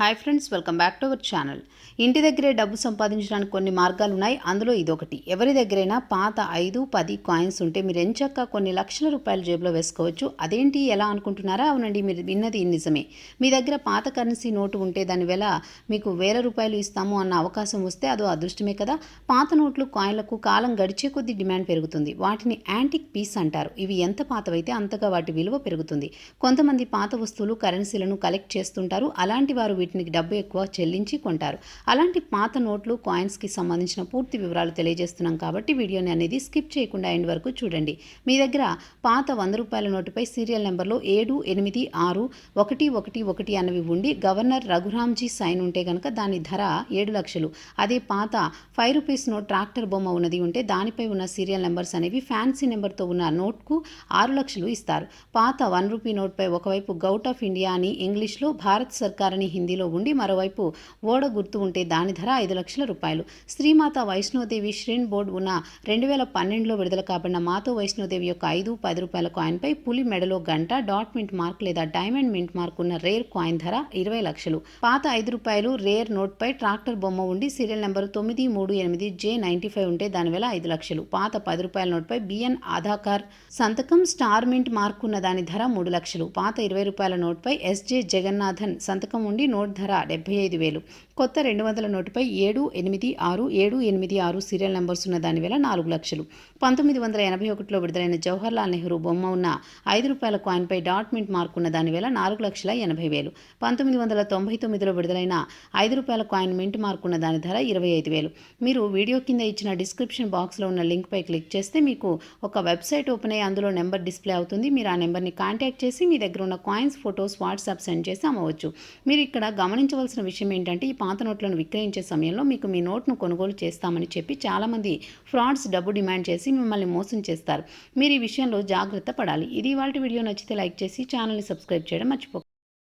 Hi friends welcome back to our channel. ఇంటి దగ్గరే డబ్బు సంపాదించడానికి కొన్ని మార్గాలు ఉన్నాయి అందులో ఇదొకటి. ఎవరి దగ్గరైనా పాత ఐదు పది కాయిన్స్ ఉంటే మీరు ఎంచక్క కొన్ని లక్షల రూపాయలు జేబులో వేసుకోవచ్చు. అదేంటి ఎలా అనుకుంటున్నారా? అవునండి మీరు విన్నది నిజమే. మీ దగ్గర పాత కరెన్సీ నోటు ఉంటే దాని మీకు వేల రూపాయలు ఇస్తాము అన్న అవకాశం వస్తే అదో అదృష్టమే కదా. పాత నోట్లు కాయిన్లకు కాలం గడిచే కొద్దీ డిమాండ్ పెరుగుతుంది. వాటిని యాంటిక్ పీస్ అంటారు. ఇవి ఎంత పాతవైతే అంతగా వాటి విలువ పెరుగుతుంది. కొంతమంది పాత వస్తువులు కరెన్సీలను కలెక్ట్ చేస్తుంటారు. అలాంటి వారు వీటికి డబ్బు ఎక్కువ చెల్లించి కొంటారు. అలాంటి పాత నోట్లు కాయిన్స్కి సంబంధించిన పూర్తి వివరాలు తెలియజేస్తున్నాం కాబట్టి వీడియోని అనేది స్కిప్ చేయకుండా ఎండ్ వరకు చూడండి. మీ దగ్గర పాత వంద రూపాయల నోటుపై సీరియల్ నెంబర్లో ఏడు ఎనిమిది ఆరు ఒకటి ఒకటి ఒకటి అన్నవి ఉండి గవర్నర్ రఘురామ్జీ సైన్ ఉంటే కనుక దాని ధర ఏడు లక్షలు. అదే పాత ఫైవ్ రూపీస్ నోట్ ట్రాక్టర్ బొమ్మ ఉన్నది ఉంటే దానిపై ఉన్న సీరియల్ నెంబర్స్ అనేవి ఫ్యాన్సీ నెంబర్తో ఉన్న నోట్కు ఆరు లక్షలు ఇస్తారు. పాత వన్ రూపీ నోట్పై ఒకవైపు గౌట్ ఆఫ్ ఇండియా అని ఇంగ్లీష్లో భారత్ సర్కార్ అని హిందీలో ఉండి మరోవైపు ఓడ గుర్తు ఉంటే దాని ధర ఐదు లక్షల రూపాయలు. శ్రీమాత వైష్ణోదేవి శ్రీన్ బోర్డు ఉన్న రెండు వేల పన్నెండులో విడుదల కాబడిన మాతో వైష్ణోదేవి యొక్క ఐదు పది రూపాయల కాయిన్పై పులి మెడలో గంట డాట్ మింట్ మార్క్ లేదా డైమండ్ మింట్ మార్క్ ఉన్న రేర్ కాయిన్ ధర ఇరవై లక్షలు. పాత ఐదు రూపాయలు రేర్ నోట్పై ట్రాక్టర్ బొమ్మ ఉండి సీరియల్ నెంబర్ తొమ్మిది మూడు ఎనిమిది జే నైంటీ ఫైవ్ ఉంటే దాని వేల ఐదు లక్షలు. పాత పది రూపాయల నోట్పై బిఎన్ ఆధాకార్. సంతకం స్టార్ మింట్ మార్క్ ఉన్న దాని ధర మూడు లక్షలు. పాత ఇరవై రూపాయల నోట్పై ఎస్జే జగన్నాథన్ సంతకం ఉండి నోట్ ధర డెబ్బై ఐదు వేలు. కొత్త రెండు వందల నోటుపై ఏడు ఎనిమిది ఆరు ఏడు ఎనిమిది ఆరు సీరియల్ నెంబర్స్ ఉన్న దాని వేల నాలుగు లక్షలు. పంతొమ్మిది వందల ఎనభై ఒకటిలో విడుదలైన జవహర్లాల్ నెహ్రూ బొమ్మ ఉన్న ఐదు రూపాయల కాయిన్పై డాట్ మింట్ మార్క్ ఉన్న దాని వేల నాలుగు లక్షల ఎనభై వేలు. పంతొమ్మిది వందల తొంభై తొమ్మిదిలో విడుదలైన ఐదు రూపాయల కాయిన్ మింట్ మార్క్ ఉన్న దాని ధర ఇరవై ఐదు వేలు. మీరు వీడియో కింద ఇచ్చిన డిస్క్రిప్షన్ బాక్స్లో ఉన్న లింక్పై క్లిక్ చేస్తే మీకు ఒక వెబ్సైట్ ఓపెన్ అయ్యి అందులో నెంబర్ డిస్ప్లే అవుతుంది. మీరు ఆ నెంబర్ని కాంటాక్ట్ చేసి మీ దగ్గర ఉన్న కాయిన్స్ ఫొటోస్ వాట్సాప్ సెండ్ చేసి అమ్మవచ్చు. మీరు ఇక్కడ గమనించవలసిన విషయం ఏంటంటే ఈ పాత నోట్లను విక్రయించే సమయంలో మీకు మీ నోట్ను కొనుగోలు చేస్తామని చెప్పి చాలామంది ఫ్రాడ్స్ డబ్బు డిమాండ్ చేసి మిమ్మల్ని మోసం చేస్తారు. మీరు ఈ విషయంలో జాగ్రత్త పడాలి. ఇది వాళ్ళ వీడియో. నచ్చితే లైక్ చేసి ఛానల్ని సబ్స్క్రైబ్ చేయడం మర్చిపో